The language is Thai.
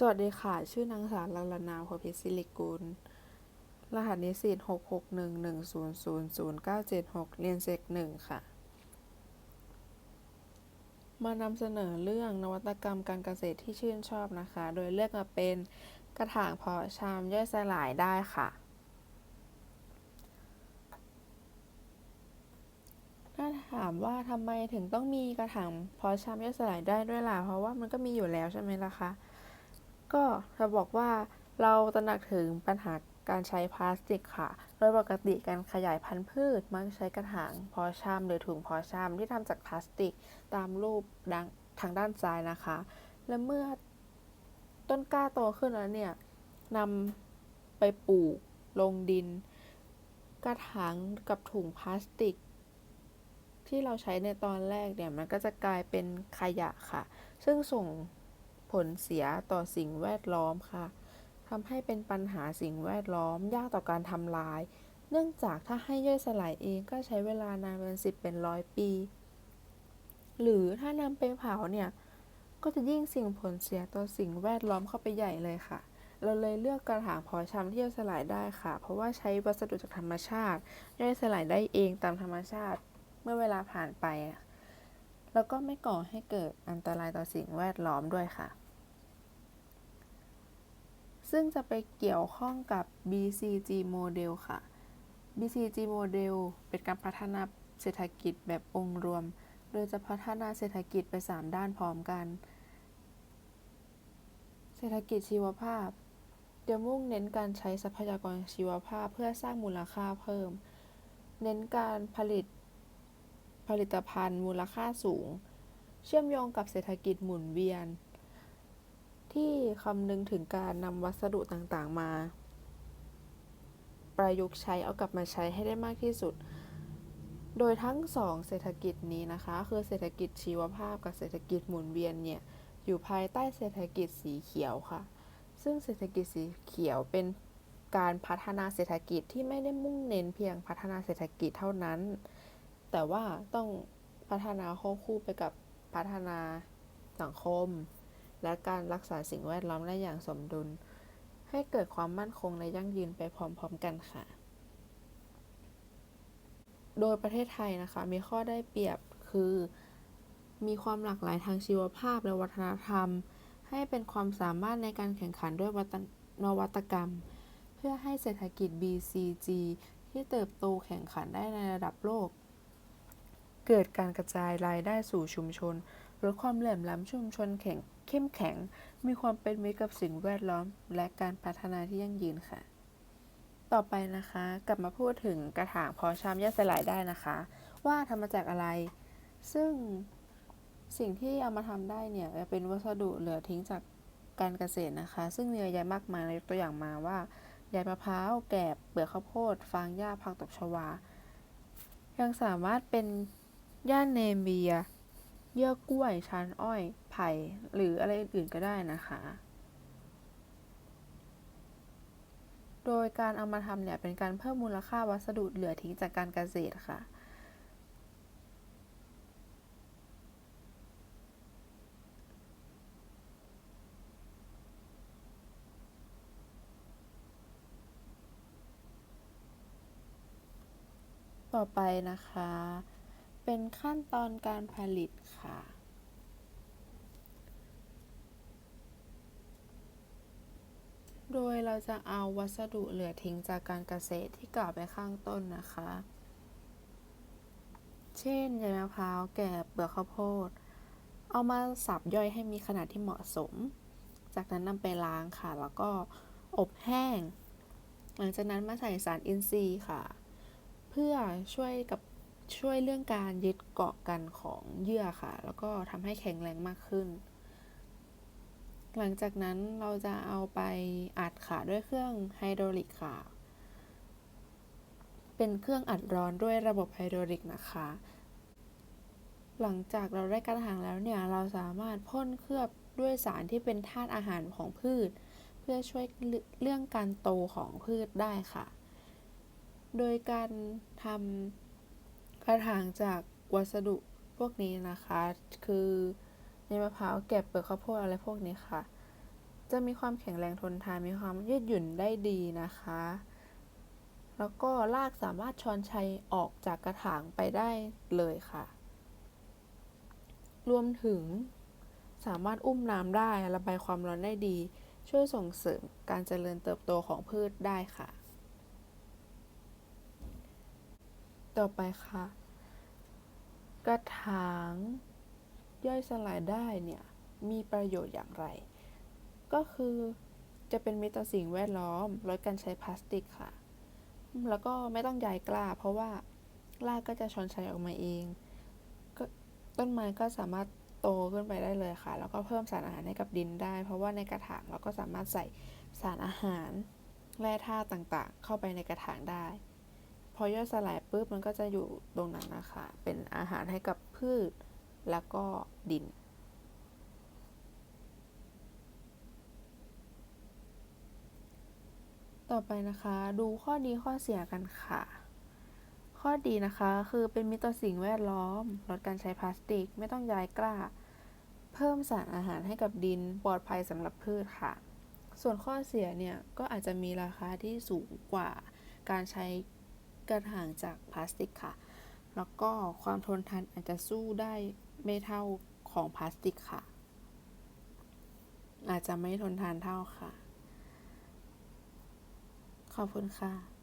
สวัสดีค่ะ ชื่อนางสาวลัลนาพพิศิริกุล รหัสนิสิตหกหกหนึ่งหนึ่งศูนย์ศูนย์ศูนย์เก้าเจ็ดหกเรียนเซกหนึ่งค่ะ มานำเสนอเรื่องนวัตกรรมการเกษตรที่ชื่นชอบนะคะ โดยเลือกมาเป็นกระถางเพาะชามย่อยสลายได้ค่ะ ถ้าถามว่าทำไมถึงต้องมีกระถางเพาะชามย่อยสลายได้ด้วยล่ะ เพราะว่ามันก็มีอยู่แล้วใช่ไหมล่ะคะ ก็จะบอกว่าเราตระหนักถึงปัญหาการใช้พลาสติกค่ะ โดยปกติการขยายพันธุ์พืช มักใช้กระถางพาชามหรือถุงพาชามที่ทำจากพลาสติกตามรูปดังทางด้านซ้ายนะคะ และเมื่อต้นกล้าโตขึ้นแล้วเนี่ยนำไปปลูกลงดิน กระถางกับถุงพลาสติก ที่เราใช้ในตอนแรกเนี่ยมันก็จะกลายเป็นขยะค่ะ ซึ่งส่ง ผลเสียต่อสิ่งแวดล้อมค่ะทำให้เป็นปัญหาสิ่งแวดล้อมยากต่อการทำลาย เนื่องจากถ้าให้ย่อยสลายเองก็ใช้เวลานานเป็นสิบเป็นร้อยปี หรือถ้านำไปเผาเนี่ยก็จะยิ่งสิ่งผลเสียต่อสิ่งแวดล้อมเข้าไปใหญ่เลยค่ะ เราเลยเลือกกระถางเพาะชำที่ย่อยสลายได้ค่ะ เพราะว่าใช้วัสดุจากธรรมชาติย่อยสลายได้เองตามธรรมชาติ เมื่อเวลาผ่านไป แล้วก็ไม่ก่อให้เกิดอันตรายต่อสิ่งแวดล้อมด้วยค่ะ ซึ่งจะไปเกี่ยวข้องกับ BCG โมเดลค่ะ BCG โมเดลเป็นการพัฒนาเศรษฐกิจแบบองค์รวม โดยจะพัฒนาเศรษฐกิจไป 3 ด้านพร้อมกัน เศรษฐกิจชีวภาพจะมุ่งเน้นการใช้ทรัพยากรชีวภาพเพื่อสร้างมูลค่าเพิ่ม เน้นการผลิต ผลิตภัณฑ์มูลค่าสูง เชื่อมโยงกับเศรษฐกิจหมุนเวียน ที่คำนึงถึงการนำวัสดุต่างๆมา ประยุกต์ใช้เอากลับมาใช้ให้ได้มากที่สุด โดยทั้งสองเศรษฐกิจนี้นะคะ คือเศรษฐกิจชีวภาพกับเศรษฐกิจหมุนเวียนเนี่ยอยู่ภายใต้เศรษฐกิจสีเขียวค่ะ ซึ่งเศรษฐกิจสีเขียวเป็นการพัฒนาเศรษฐกิจที่ไม่ได้มุ่งเน้นเพียงพัฒนาเศรษฐกิจเท่านั้น แต่ว่าต้องพัฒนาควบคู่ไปกับพัฒนาสังคม และการรักษาสิ่งแวดล้อมได้อย่างสมดุล ให้เกิดความมั่นคงและยั่งยืนไปพร้อมๆกันค่ะ โดยประเทศไทยนะคะ มีข้อได้เปรียบคือ มีความหลากหลายทางชีวภาพและวัฒนธรรม ให้เป็นความสามารถในการแข่งขันด้วยวนวัตกรรม เพื่อให้เศรษฐกิจ BCG ที่เติบโตแข่งขันได้ในระดับโลก เกิดการกระจายรายได้สู่ชุมชนลดความเหลื่อมล้ำชุมชนแข็งเข้มแข็ง มีความเป็นมิตรกับสิ่งแวดล้อม และการพัฒนาที่ยั่งยืนค่ะ ต่อไปนะคะ กลับมาพูดถึงกระถางพาะชามย่อยสลายได้นะคะ ว่าทำมาจากอะไร ซึ่งสิ่งที่เอามาทำได้เนี่ยจะเป็นวัสดุเหลือทิ้งจากการเกษตรนะคะ ซึ่งมีเยอะแยมากมายยกตัวอย่างมาว่าใยมะพร้าวแกบเปลือกข้าวโพด ฟางหญ้าผักตบชวา ยังสามารถเป็น หญ้าเนเบีย เยื่อกล้วย ชานอ้อย ไผ่ หรืออะไรอื่นก็ได้นะคะ โดยการเอามาทำเนี่ยเป็นการเพิ่มมูลค่าวัสดุเหลือทิ้งจากการเกษตรค่ะต่อไปนะคะ เป็นขั้นตอนการผลิตค่ะ โดยเราจะเอาวัสดุเหลือทิ้งจากการเกษตรที่กล่าวไปข้างต้นนะคะ เช่นใยมะพร้าวแกบเปลือกข้าวโพด เอามาสับย่อยให้มีขนาดที่เหมาะสม จากนั้นนำไปล้างค่ะ แล้วก็อบแห้ง หลังจากนั้นมาใส่สารอินทรีย์ค่ะ เพื่อช่วยกับ ช่วยเรื่องการยึดเกาะกันของเยื่อค่ะ แล้วก็ทำให้แข็งแรงมากขึ้น หลังจากนั้นเราจะเอาไปอัดค่ะด้วยเครื่องไฮดรอลิกค่ะ เป็นเครื่องอัดร้อนด้วยระบบไฮดรอลิกนะคะ หลังจากเราได้กระถางแล้วเนี่ยเราสามารถพ่นเคลือบด้วยสารที่เป็นธาตุอาหารของพืช เพื่อช่วยเรื่องการโตของพืชได้ค่ะ โดยการทำ กระถางจากวัสดุพวกนี้นะคะ คือในมะพร้าวแกบเปลือกข้าวโพดอะไรพวกนี้ค่ะ จะมีความแข็งแรงทนทานมีความยืดหยุ่นได้ดีนะคะ แล้วก็รากสามารถช้อนชัยออกจากกระถางไปได้เลยค่ะ รวมถึงสามารถอุ้มน้ำได้ระบายความร้อนได้ดี ช่วยส่งเสริมการเจริญเติบโตของพืชได้ค่ะ ต่อไปค่ะ กระถางย่อยสลายได้เนี่ย มีประโยชน์อย่างไร ก็คือจะเป็นมิตรต่อสิ่งแวดล้อมลดการใช้พลาสติกค่ะ แล้วก็ไม่ต้องย้ายกล้า เพราะว่ารากก็จะชอนชัยออกมาเองก็ต้นไม้ก็สามารถโตขึ้นไปได้เลยค่ะ แล้วก็เพิ่มสารอาหารให้กับดินได้ เพราะว่าในกระถางเราก็สามารถใส่สารอาหารแร่ธาตุต่างๆ เข้าไปในกระถางได้ พอย่อยสลายปุ๊บมันก็จะอยู่ตรงนั้นนะคะ เป็นอาหารให้กับพืชแล้วก็ดิน ต่อไปนะคะดูข้อดีข้อเสียกันค่ะ ข้อดีนะคะคือเป็นมิตรต่อสิ่งแวดล้อม ลดการใช้พลาสติกไม่ต้องย้ายกล้า เพิ่มสารอาหารให้กับดินปลอดภัยสำหรับพืชค่ะ ส่วนข้อเสียเนี่ยก็อาจจะมีราคาที่สูงกว่าการใช้ กันห่างจากพลาสติกค่ะ แล้วก็ความทนทานอาจจะสู้ได้ไม่เท่าของพลาสติกค่ะ อาจจะไม่ทนทานเท่าค่ะ ขอบคุณค่ะ